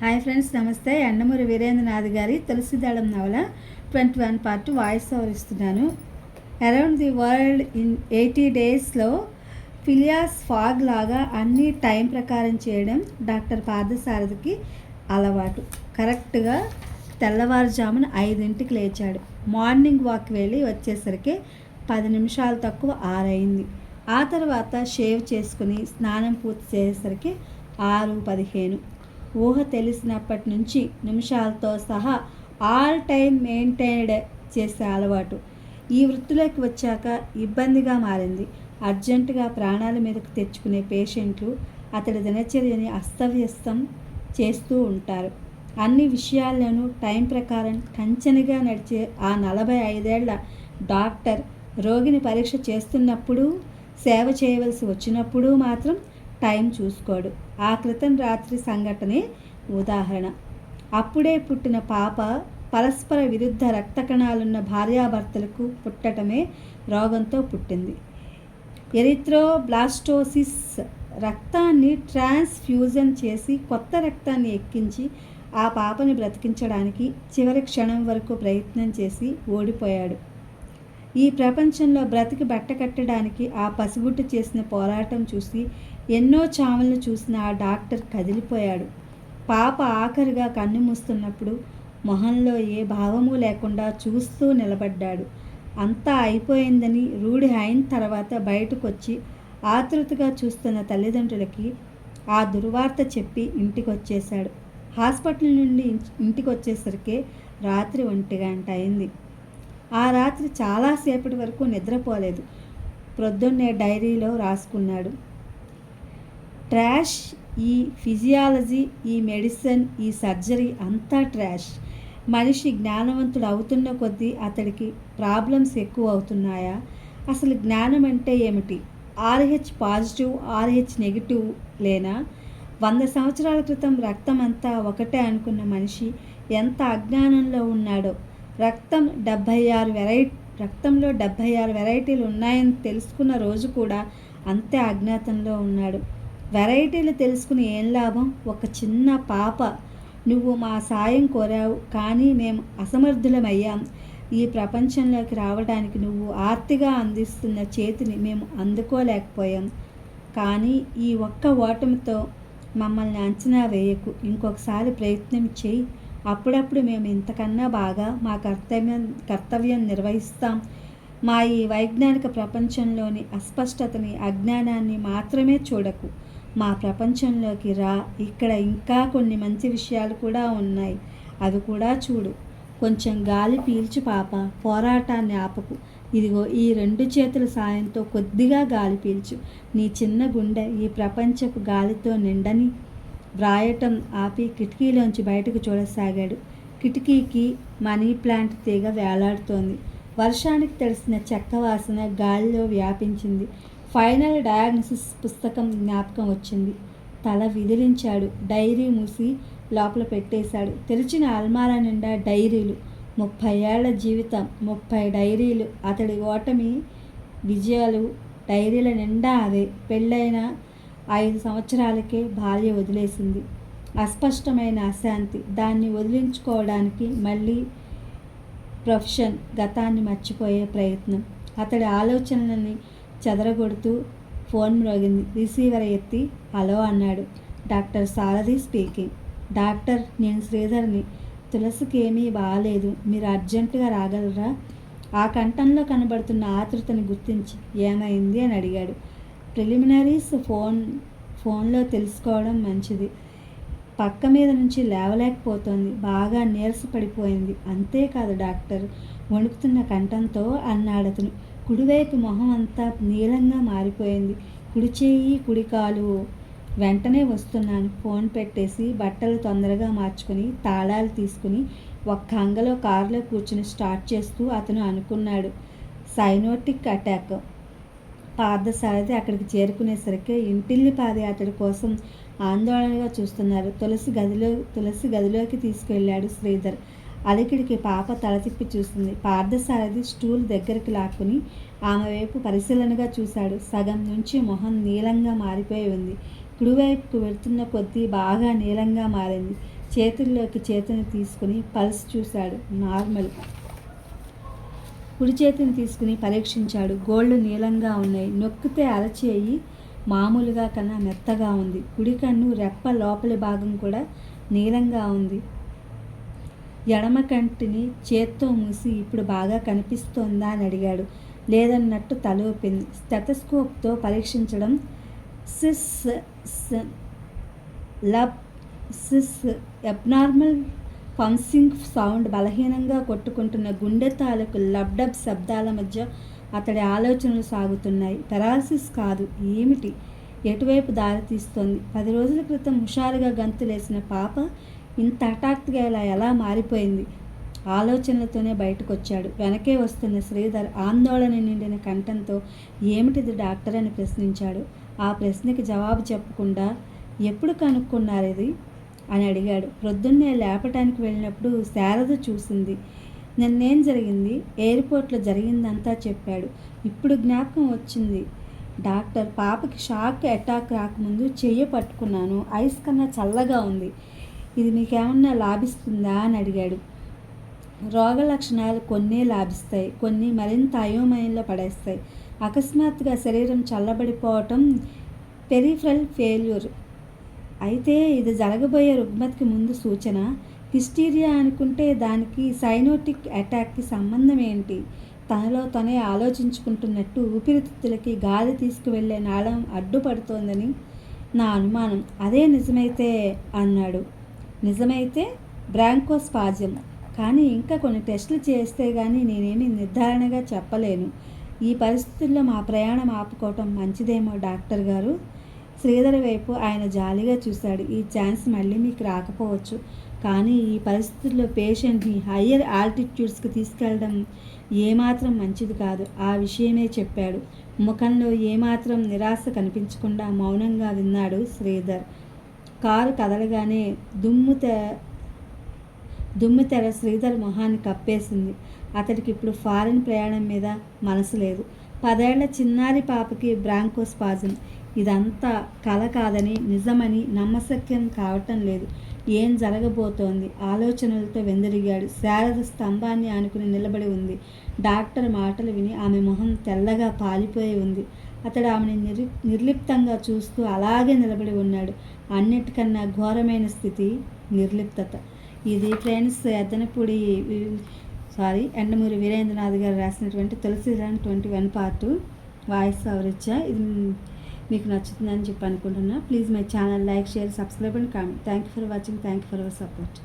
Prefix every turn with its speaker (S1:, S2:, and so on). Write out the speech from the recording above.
S1: Hi friends నమస్తే. ఎండమూరి వీరేంద్రనాథ్ గారి తులసిదళం నవల twenty one part voice over ఇస్తున్నాను. Around the world in eighty డేస్లో ఫిలియాస్ ఫాగ్ లాగా అన్ని టైం ప్రకారం చేయడం డాక్టర్ పార్థసారథికి అలవాటు. కరెక్ట్గా తెల్లవారుజామున ఐదింటికి లేచాడు. మార్నింగ్ వాక్ వెళ్ళి వచ్చేసరికి పది నిమిషాలు తక్కువ ఆరైంది. ఆ తర్వాత షేవ్ చేసుకుని స్నానం పూర్తి చేసేసరికి ఆరు పదిహేను. ఊహ తెలిసినప్పటి నుంచి నిమిషాలతో సహా ఆల్ టైం మెయింటైన్డ్ చేసే అలవాటు. ఈ వృత్తిలోకి వచ్చాక ఇబ్బందిగా మారింది. అర్జెంటుగా ప్రాణాల మీదకు తెచ్చుకునే పేషెంట్లు అతడి దినచర్యని అస్తవ్యస్తం చేస్తూ ఉంటారు. అన్ని విషయాల్లోనూ టైం ప్రకారం కంచెనిగా నడిచే ఆ నలభై ఐదేళ్ళ డాక్టర్ రోగిని పరీక్ష చేస్తున్నప్పుడు సేవ చేయవలసి వచ్చినప్పుడు మాత్రం టైం చూసుకోడు. ఆ క్రితం రాత్రి సంఘటనే ఉదాహరణ. అప్పుడే పుట్టిన పాప పరస్పర విరుద్ధ రక్త కణాలున్న భార్యాభర్తలకు పుట్టటమే రోగంతో పుట్టింది. ఎరిత్రోబ్లాస్టోసిస్ రక్తాన్ని ట్రాన్స్ఫ్యూజన్ చేసి కొత్త రక్తాన్ని ఎక్కించి ఆ పాపని బ్రతికించడానికి చివరి క్షణం వరకు ప్రయత్నం చేసి ఓడిపోయాడు. ఈ ప్రపంచంలో బ్రతికి బట్టకట్టడానికి ఆ పసిగుట్టు చేసిన పోరాటం చూసి ఎన్నో చావులను చూసిన ఆ డాక్టర్ కదిలిపోయాడు. పాప ఆఖరిగా కన్ను మూస్తున్నప్పుడు మొహంలో ఏ భావము లేకుండా చూస్తూ నిలబడ్డాడు. అంతా అయిపోయిందని రూఢి అయిన తర్వాత బయటకొచ్చి ఆతృతగా చూస్తున్న తల్లిదండ్రులకి ఆ దుర్వార్త చెప్పి ఇంటికి వచ్చేశాడు హాస్పిటల్ నుండి ఇంటికి వచ్చేసరికి రాత్రి ఒంటి గంట అయింది. ఆ రాత్రి చాలాసేపటి వరకు నిద్రపోలేదు. ప్రొద్దున్నే డైరీలో రాసుకున్నాడు. ట్రాష్ ఈ ఫిజియాలజీ ఈ మెడిసిన్ ఈ సర్జరీ అంతా ట్రాష్. మనిషి జ్ఞానవంతుడు అవుతున్న కొద్దీ అతడికి ప్రాబ్లమ్స్ ఎక్కువ అవుతున్నాయా? అసలు జ్ఞానం అంటే ఏమిటి? ఆర్హెచ్ పాజిటివ్ ఆర్హెచ్ నెగిటివ్ లేనా? వంద సంవత్సరాల క్రితం రక్తం అంతా ఒకటే అనుకున్న మనిషి ఎంత అజ్ఞానంలో ఉన్నాడో. రక్తం డెబ్భై ఆరు వెరై రక్తంలో డెబ్భై ఆరు వెరైటీలు ఉన్నాయని తెలుసుకున్న రోజు కూడా అంతే అజ్ఞాతంలో ఉన్నాడు. వెరైటీలు తెలుసుకుని ఏం లాభం? ఒక చిన్న పాప. నువ్వు మా సాయం కోరావు. కానీ మేము అసమర్థులమయ్యాం. ఈ ప్రపంచంలోకి రావడానికి నువ్వు ఆర్తిగా అందిస్తున్న చేతిని మేము అందుకోలేకపోయాం. కానీ ఈ ఒక్క ఓటమితో మమ్మల్ని అంచనా వేయకు. ఇంకొకసారి ప్రయత్నం చేయి. అప్పుడప్పుడు మేము ఇంతకన్నా బాగా మా కర్తవ్యం కర్తవ్యం నిర్వహిస్తాం. మా ఈ వైజ్ఞానిక ప్రపంచంలోని అస్పష్టతని అజ్ఞానాన్ని మాత్రమే చూడకు. మా ప్రపంచంలోకి రా. ఇక్కడ ఇంకా కొన్ని మంచి విషయాలు కూడా ఉన్నాయి. అవి కూడా చూడు. కొంచెం గాలి పీల్చు పాప పోరాటాన్ని ఆపకు. ఇదిగో ఈ రెండు చేతుల సాయంతో కొద్దిగా గాలి పీల్చు. నీ చిన్న గుండె ఈ ప్రపంచపు గాలితో నిండని వ్రాయటం ఆపి కిటికీలోంచి బయటకు చూడసాగాడు. కిటికీకి మనీ ప్లాంట్ తీగ వేలాడుతోంది. వర్షానికి తడిసిన చెక్క వాసన గాలిలో వ్యాపించింది. ఫైనల్ డయాగ్నోసిస్ పుస్తకం జ్ఞాపకం వచ్చింది. తల విదిలించాడు. డైరీ మూసి లోపల పెట్టేశాడు. తెరిచిన అల్మారా నిండా డైరీలు. ముప్పై ఏళ్ళ జీవితం ముప్పై డైరీలు. అతడి ఓటమి విజయాలు డైరీల నిండా అదే. పెళ్ళైన ఐదు సంవత్సరాలకే భార్య వదిలేసింది. అస్పష్టమైన అశాంతి. దాన్ని వదిలించుకోవడానికి మళ్ళీ ప్రొఫెషన్ గతాన్ని మర్చిపోయే ప్రయత్నం. అతడి ఆలోచనలని చెదరగొడుతూ ఫోన్ మ్రోగింది. రిసీవర్ ఎత్తి హలో అన్నాడు. Doctor Sarathi speaking. డాక్టర్ నేను శ్రీధర్ని. తులసికి ఏమీ బాగాలేదు మీరు అర్జెంటుగా రాగలరా? ఆ కంఠంలో కనబడుతున్న ఆతృతని గుర్తించి ఏమైంది అని అడిగాడు. ప్రిలిమినరీస్ ఫోన్ ఫోన్లో తెలుసుకోవడం మంచిది. పక్క మీద నుంచి లేవలేకపోతోంది. బాగా నీరసపడిపోయింది. అంతేకాదు డాక్టర్ వణుకుతున్న కంఠంతో అన్నాడు అతను కుడివైపు మొహం అంతా నీలంగా మారిపోయింది. కుడి చేయి కుడి కాలు. వెంటనే వస్తున్నాను. ఫోన్ పెట్టేసి బట్టలు తొందరగా మార్చుకుని తాళాలు తీసుకుని ఒక్క అంగలో కారులో కూర్చుని స్టార్ట్ చేస్తూ అతను అనుకున్నాడు. Cyanotic attack. పార్థసారథి అక్కడికి చేరుకునేసరికి ఇంటిల్లి పాదయాత్ర కోసం ఆందోళనగా చూస్తున్నారు. తులసి గదిలో తులసి గదిలోకి తీసుకెళ్ళాడు శ్రీధర్. అలికిడికి పాప తల తిప్పి చూస్తుంది. పార్థసారథి స్టూల్ దగ్గరికి లాక్కుని ఆమె వైపు పరిశీలనగా చూశాడు. సగం నుంచి మొహం నీలంగా మారిపోయి ఉంది. కుడివైపుకు వెళ్తున్న కొద్దీ బాగా నీలంగా మారింది. చేతుల్లోకి చేతిని తీసుకుని పల్స్ చూశాడు. నార్మల్. కుడి చేతిని తీసుకుని పరీక్షించాడు. గోళ్ళు నీలంగా ఉన్నాయి. నొక్కితే అరచేయి మామూలుగా కన్నా మెత్తగా ఉంది. కుడి కన్ను రెప్ప లోపలి భాగం కూడా నీలంగా ఉంది. ఎడమ కంటిని చేత్తో మూసి ఇప్పుడు బాగా కనిపిస్తోందా అని అడిగాడు. లేదన్నట్టు తలూపింది స్టెటస్కోప్తో పరీక్షించడం సిస్ లబ్ సిస్ అబ్నార్మల్ పంసింగ్ సౌండ్ బలహీనంగా కొట్టుకుంటున్న గుండె తాలూకు లబ్డబ్ శబ్దాల మధ్య అతడి ఆలోచనలు సాగుతున్నాయి. పెరాలసిస్ కాదు ఏమిటి? ఎటువైపు దారి తీస్తోంది? పది రోజుల క్రితం హుషారుగా గంతులేసిన పాప ఇంత హఠాత్తుగా ఇలా ఎలా మారిపోయింది? ఆలోచనలతోనే బయటకు వచ్చాడు వెనకే వస్తున్న శ్రీధర్ ఆందోళన నిండిన కంఠంతో ఏమిటిది డాక్టర్? అని ప్రశ్నించాడు. ఆ ప్రశ్నకి జవాబు చెప్పకుండా ఎప్పుడు కనుక్కున్నారు ఇది? అని అడిగాడు. ప్రొద్దున్నే లేపటానికి వెళ్ళినప్పుడు శారద చూసింది. నిన్నేం జరిగింది? ఎయిర్పోర్ట్లో జరిగిందంతా చెప్పాడు. ఇప్పుడు జ్ఞాపకం వచ్చింది. డాక్టర్ పాపకి షాక్ అటాక్ రాకముందు చెయ్యి పట్టుకున్నాను. ఐస్ కన్నా చల్లగా ఉంది. ఇది మీకేమన్నా లాభిస్తుందా అని అడిగాడు. రోగ లక్షణాలు కొన్ని లాభిస్తాయి కొన్ని మరింత అయోమయంలో పడేస్తాయి. అకస్మాత్తుగా శరీరం చల్లబడిపోవటం పెరిఫ్రల్ ఫెయిల్యూర్. అయితే ఇది జరగబోయే రుగ్మతికి ముందు సూచన. హిస్టీరియా అనుకుంటే దానికి సైనోటిక్ అటాక్కి సంబంధం ఏంటి? తనలో తనే ఆలోచించుకుంటున్నట్టు ఊపిరితిత్తులకి గాలి తీసుకువెళ్ళే నాళం అడ్డుపడుతోందని నా అనుమానం. అదే నిజమైతే అన్నాడు. నిజమైతే బ్రాంకోస్పాజ్యం. కానీ ఇంకా కొన్ని టెస్టులు చేస్తే కానీ నేనేమి నిర్ధారణగా చెప్పలేను. ఈ పరిస్థితుల్లో మా ప్రయాణం ఆపుకోవటం మంచిదేమో డాక్టర్ గారు. శ్రీధర్ వైపు ఆయన జాలిగా చూశాడు. ఈ ఛాన్స్ మళ్ళీ మీకు రాకపోవచ్చు. కానీ ఈ పరిస్థితుల్లో పేషెంట్ని హయ్యర్ ఆల్టిట్యూడ్స్కి తీసుకెళ్ళడం ఏమాత్రం మంచిది కాదు. ఆ విషయమే చెప్పాడు. ముఖంలో ఏమాత్రం నిరాశ కనిపించకుండా మౌనంగా విన్నాడు శ్రీధర్. కారు కదలగానే దుమ్ము తె దుమ్ము తెర శ్రీధర్ మొహాన్ని కప్పేసింది. అతడికి ఇప్పుడు ఫారిన్ ప్రయాణం మీద మనసు లేదు. పదేళ్ళ చిన్నారి పాపకి బ్రాంకోస్పాజం ఇదంతా కల కాదని నిజమని నమ్మశక్యం కావటం లేదు. ఏం జరగబోతోంది? ఆలోచనలతో వెందరిగాడు. శారద స్తంభాన్ని ఆనుకుని నిలబడి ఉంది. డాక్టర్ మాటలు విని ఆమె మొహం తెల్లగా పాలిపోయి ఉంది. అతడు ఆమెని నిర్ నిర్లిప్తంగా చూస్తూ అలాగే నిలబడి ఉన్నాడు. అన్నిటికన్నా ఘోరమైన స్థితి నిర్లిప్తత. ఇది ఫ్రెండ్స్ ఎద్దనపూడి సారీ ఎండమూరి వీరేంద్రనాథ్ గారు రాసినటువంటి Tulasi twenty one part voice అవరిచ్చా ఇది మీకు నచ్చుతుందని చెప్పి అనుకుంటున్నా. Please my channel like share subscribe and comment. Thank you for watching thank you for our support